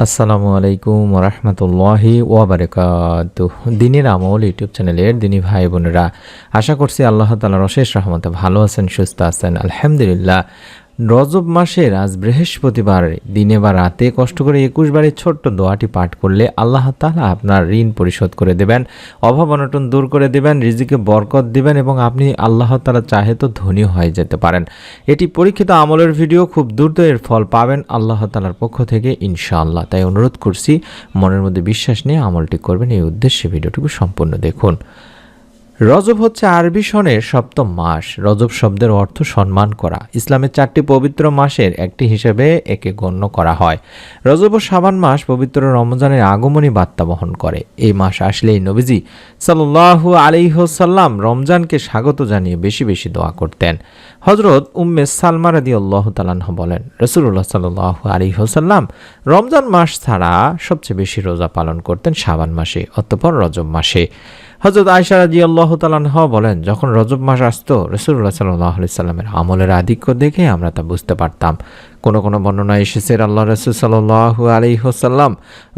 আসসালামু আলাইকুম রহমতুল্লাহি ওয়াবারকাত দিনের আমল ইউটিউব চ্যানেলের দিনী ভাই বোনেরা, আশা করছি আল্লাহ তালার অশেষ রহমতে ভালো আছেন, সুস্থ আছেন, আলহামদুলিল্লাহ। রজব মাসের আজ বৃহস্পতিবার, দিনে বা রাতে কষ্ট করে একুশ বারের ছোট্ট দোয়াটি পাঠ করলে আল্লাহ তালা আপনার ঋণ পরিশোধ করে দেবেন, অভাব অনটন দূর করে দেবেন, রিজিকে বরকত দিবেন এবং আপনি আল্লাহ তালা চাহে তো ধনী হয়ে যেতে পারেন। এটি পরীক্ষিত আমলের ভিডিও, খুব দ্রুত এর ফল পাবেন আল্লাহ তালার পক্ষ থেকে ইনশাআল্লাহ। তাই অনুরোধ করছি, মনের মধ্যে বিশ্বাস নিয়ে আমলটি করবেন, এই উদ্দেশ্যে ভিডিওটুকু সম্পূর্ণ দেখুন। রজব হচ্ছে আরবি সনের সপ্তম মাস। রজব শব্দের অর্থ সম্মান করা। ইসলামের চারটি পবিত্র মাসের একটি হিসেবে একে গণ্য করা হয়। রজব ও সাবান মাস পবিত্র রমজানের আগমনী বার্তা বহন করে। এই মাস আসলেই নবীজি সাল্লাহু আলিহসাল্লাম রমজানকে স্বাগত জানিয়ে বেশি বেশি দোয়া করতেন। হজরত উম্মে সালমা রাদি আল্লাহ তালাহ বলেন রসুল্লাহ সাল্লাহ আলিহসাল্লাম রমজান মাস ছাড়া সবচেয়ে বেশি রোজা পালন করতেন সাবান মাসে, অতঃপর রজব মাসে। হজরত আয়সা রাজি আল্লাহ তালাহ বলেন, যখন রজব মাস আসতো রসুল্লাহ সাল্লাহ সাল্লামের আমলের আধিক্য দেখে আমরা তা বুঝতে পারতাম। কোনো কোনো বর্ণনা এসেছে আল্লাহ রসুল সাল্লাহ আলী হোসাল্লাম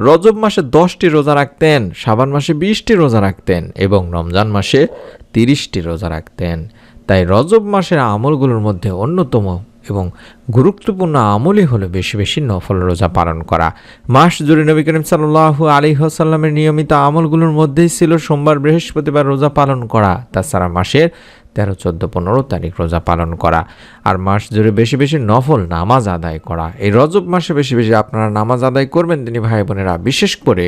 রজব মাসে দশটি রোজা রাখতেন সাবান মাসে বিশটি রোজা রাখতেন এবং রমজান মাসে তিরিশটি রোজা রাখতেন। তাই রজব মাসের আমলগুলোর মধ্যে অন্যতম এবং গুরুত্বপূর্ণ আমলই হলো বেশি বেশি নফল রোজা পালন করা। মাস জুড়ে নবী করিম সাল্লাহ আলী হাসাল্লামের নিয়মিত আমলগুলোর মধ্যেই ছিল সোমবার, বৃহস্পতিবার রোজা পালন করা। তাছাড়া মাসের তেরো, চোদ্দ, পনেরো তারিখ রোজা পালন করা। আর মাস জুড়ে বেশি বেশি নফল নামাজ আদায় করা। এই রজব মাসে বেশি বেশি আপনারা নামাজ আদায় করবেন, তিনি ভাই বোনেরা। বিশেষ করে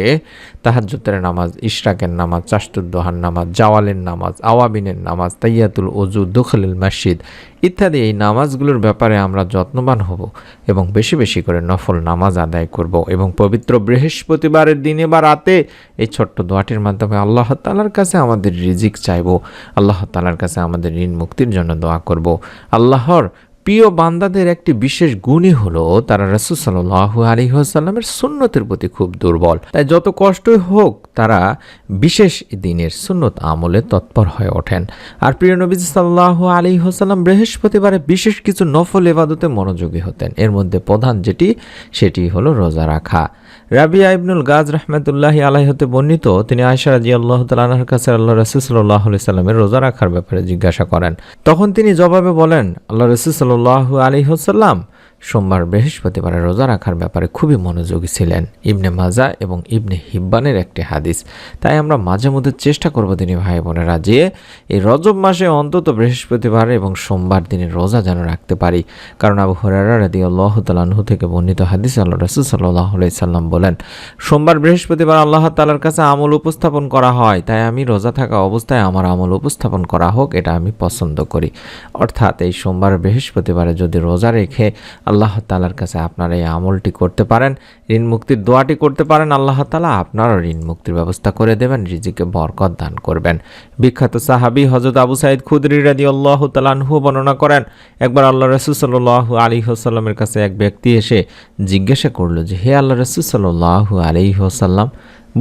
তাহাজ্জুতের নামাজ, ইশরাকের নামাজ, চাস্তুদ্দোহার নামাজ, জাওয়ালের নামাজ, আওয়াবিনের নামাজ, তাইয়াতুল ওজু দখলিল মসজিদ ইত্যাদি এই নামাজগুলোর ব্যাপারে আমরা যত্নবান হব এবং বেশি বেশি করে নফল নামাজ আদায় করব এবং পবিত্র বৃহস্পতিবারের দিনে বা রাতে এই ছোট্ট দোয়াটির মাধ্যমে আল্লাহ তালার কাছে আমাদের রিজিক চাইব, আল্লাহ তালার কাছে আমাদের ঋণ মুক্তির জন্য দোয়া করব। আল্লাহর প্রিয় বান্দাদের একটি বিশেষ গুণই হলো তারা রসুল সাল্লাহু আলী আসাল্লামের সুন্নতের প্রতি খুব দুর্বল। তাই যত কষ্টই হোক, তারা বিশেষ দিনের সুন্নত আমলে তৎপর হয়ে ওঠেন। আর প্রিয় নবী সাল্লাহ আলী হাসাল্লাম বৃহস্পতিবারে বিশেষ কিছু নফল এবাদতে মনোযোগী হতেন। এর মধ্যে প্রধান যেটি, সেটি হলো রোজা রাখা। রাবিয়া ইবনুল গাজ রহমতুল্লাহি আলাই হতে বর্ণিত, তিনি আয়সা রাজি আল্লাহ তালার কাছে আল্লাহ রসুল সাল্লাহ সাল্লামের রোজা রাখার ব্যাপারে জিজ্ঞাসা করেন। তখন তিনি জবাবে বলেন, আল্লাহ রসুল সাল্লাহ আলী হাসাল্লাম সোমবার বৃহস্পতিবারে রোজা রাখার ব্যাপারে খুবই মনোযোগী ছিলেন ইবনে মাজা এবং ইবনে হিব্বানের একটি হাদিস। তাই আমরা মাঝে মধ্যে চেষ্টা করব তিনি ভাই বোনেরা যে এই রজব মাসে অন্তত বৃহস্পতিবার এবং সোমবার দিনে রোজা যেন রাখতে পারি। কারণ আবু হরারা রাদি আল্লাহ তালাহু থেকে বর্ণিত হাদিস আল্লাহ রসুল সাল্লাহ সাল্লাম বলেন, সোমবার বৃহস্পতিবার আল্লাহ তালার কাছে আমল উপস্থাপন করা হয়, তাই আমি রোজা থাকা অবস্থায় আমার আমল উপস্থাপন করা হোক, এটা আমি পছন্দ করি। অর্থাৎ এই সোমবার বৃহস্পতিবারে যদি রোজা রেখে আল্লাহ তালার কাছে আপনারা এই আমলটি করতে পারেন, ঋণ মুক্তির দোয়াটি করতে পারেন, আল্লাহ তালা আপনারও ঋণ মুক্তির ব্যবস্থা করে দেবেন, রিজিকে বরকত দান করবেন। বিখ্যাত সাহাবি হজরত আবু সাইদ খুদরি রাদি আল্লাহ তালানহু বর্ণনা করেন, একবার আল্লাহ রসুল সাল্লাহ আলী হোসাল্লামের কাছে এক ব্যক্তি এসে জিজ্ঞাসা করল যে, হে আল্লাহ রসুল সাল্লাহ আলী হোসাল্লাম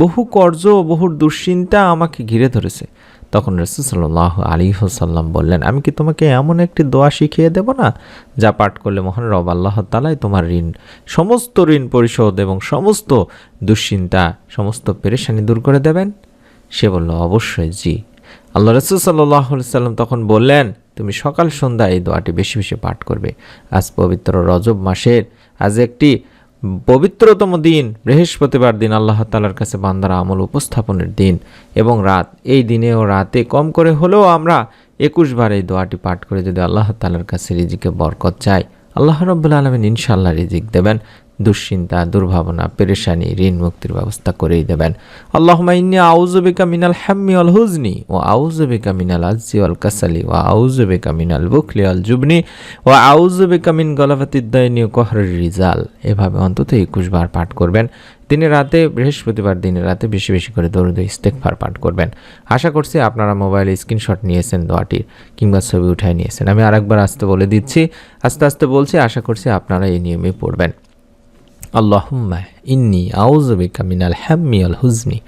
বহু কর্জ বহু দুশ্চিন্তা আমাকে ঘিরে ধরেছে। তখন রসুল্লাহ আলী হোসাল্লাম বললেন, আমি কি তোমাকে এমন একটি দোয়া শিখিয়ে দেব না, যা পাঠ করলে মহান রব আল্লাহ তালাই তোমার ঋণ, সমস্ত ঋণ পরিশোধ এবং সমস্ত দুশ্চিন্তা, সমস্ত পেরেশানি দূর করে দেবেন? সে বলল, অবশ্যই, জি। আল্লাহ রসুল সাল্লাহ সাল্লাম তখন বললেন, তুমি সকাল সন্ধ্যা এই দোয়াটি বেশি বেশি পাঠ করবে। আজ পবিত্র রজব মাসের, আজ একটি পবিত্রতম দিন, বৃহস্পতিবার দিন আল্লাহ তালার কাছে বান্দার আমল উপস্থাপনের দিন এবং রাত, এই দিনে ও রাতে কম করে হলেও আমরা একুশবার এই দোয়াটি পাঠ করে যদি আল্লাহ তালার কাছে রিজিকে বরকত চাই, আল্লাহ রব্বুল আলমিন ইনশাল্লাহ রিজিক দেবেন। দুশ্চিন্তা, দুর্ভাবনা, পেরেশানি, ঋণ মুক্তির ব্যবস্থা করেই দেবেন। আল্লাহ ইন্নি আউজবিকা মিনাল হ্যাম্মি অল হুজনি ও আউজবিকা মিনাল আজি অল কাসালি ও আউজবিকা মিনাল বুখলি অল জুবনি ও আউজবিকা মিন গলাফাতিদ্দয়নি ও কহর রিজাল। এভাবে অন্তত একুশ বার পাঠ করবেন। দিনে রাতে, বৃহস্পতিবার দিনে রাতে বেশি বেশি করে দরুদ ইস্তেকফার পাঠ করবেন। আশা করছি আপনারা মোবাইলে স্ক্রিনশট নিয়েছেন দোয়াটির কিংবা ছবি উঠায় নিয়েছেন। আমি আরেকবার আসতে বলে দিচ্ছি। আস্তে আস্তে বলছি, আশা করছি আপনারা এই নিয়মে পড়বেন। আল্লাহুম্মা ইন্নি আউজবিকা মিনাল হ্যাম্মি আল হুজনি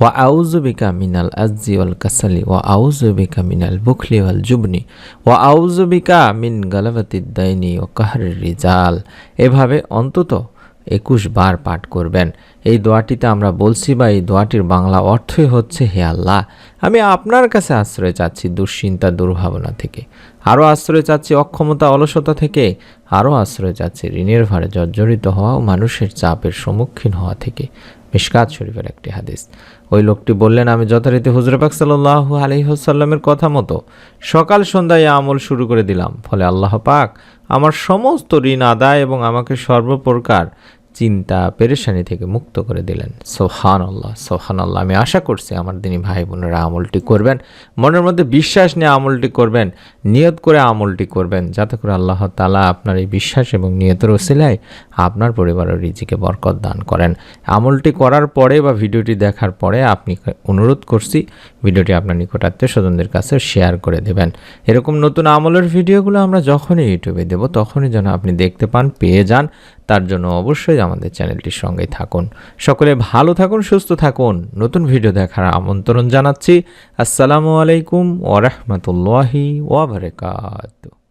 ওয়া আউজবিকা মিনাল আজি আল কাসালি ওয়া আউজবিকা মিনাল বুখলি আল জুবনি ওয়া আউজবিকা মিন গালাবাতিদ দাইনি ও কাহারের রিজাল। এভাবে অন্তত একুশ বার পাঠ করবেন। এই দোয়াটিতে আমরা বলছি বা এই দোয়াটির বাংলা অর্থই হচ্ছে, হে আল্লাহ, আমি আপনার কাছে আশ্রয় চাচ্ছি দুশ্চিন্তা দুর্ভাবনা থেকে। আরও আশ্রয় চাচ্ছি অক্ষমতা অলসতা থেকে। আরও আশ্রয় চাচ্ছি ঋণের ভারে জর্জরিত হওয়া ও মানুষের চাপের সম্মুখীন হওয়া থেকে। মিশকাত শরীফের একটি হাদিস। ওই লোকটি বললেন, আমি যথারীতি হুজরে পাক সাল্লাহ আলহিহসাল্লামের কথা মতো সকাল সন্ধ্যায় আমল শুরু করে দিলাম। ফলে আল্লাহ পাক আমার সমস্ত ঋণ আদায় এবং আমাকে সর্বপ্রকার চিন্তা পেরেশানি থেকে মুক্ত করে দিলেন। সোহান আল্লাহ সোহান আল্লাহ আমি আশা করছি আমার দিনী ভাই বোনেরা আমলটি করবেন, মনের মধ্যে বিশ্বাস নিয়ে আমলটি করবেন, নিয়ত করে আমলটি করবেন, যাতে করে আল্লাহ তালা আপনার এই বিশ্বাস এবং নিয়তের ওসিলায় আপনার পরিবারের রিজিকে বরকত দান করেন। আমলটি করার পরে বা ভিডিওটি দেখার পরে আপনি অনুরোধ করছি, ভিডিওটি আপনার নিকটাত্মীয় স্বজনদের কাছে শেয়ার করে দেবেন। এরকম নতুন আমলের ভিডিওগুলো আমরা যখনই ইউটিউবে দেব, তখনই যেন আপনি দেখতে পান, পেয়ে যান। তার জন্য অবশ্যই আমাদের চ্যানেলটির সঙ্গেই থাকুন। সকলে ভালো থাকুন, সুস্থ থাকুন। নতুন ভিডিও দেখার আমন্ত্রণ জানাচ্ছি। আসসালামু আলাইকুম ওরহমতুল্লাহি ওবরাকাত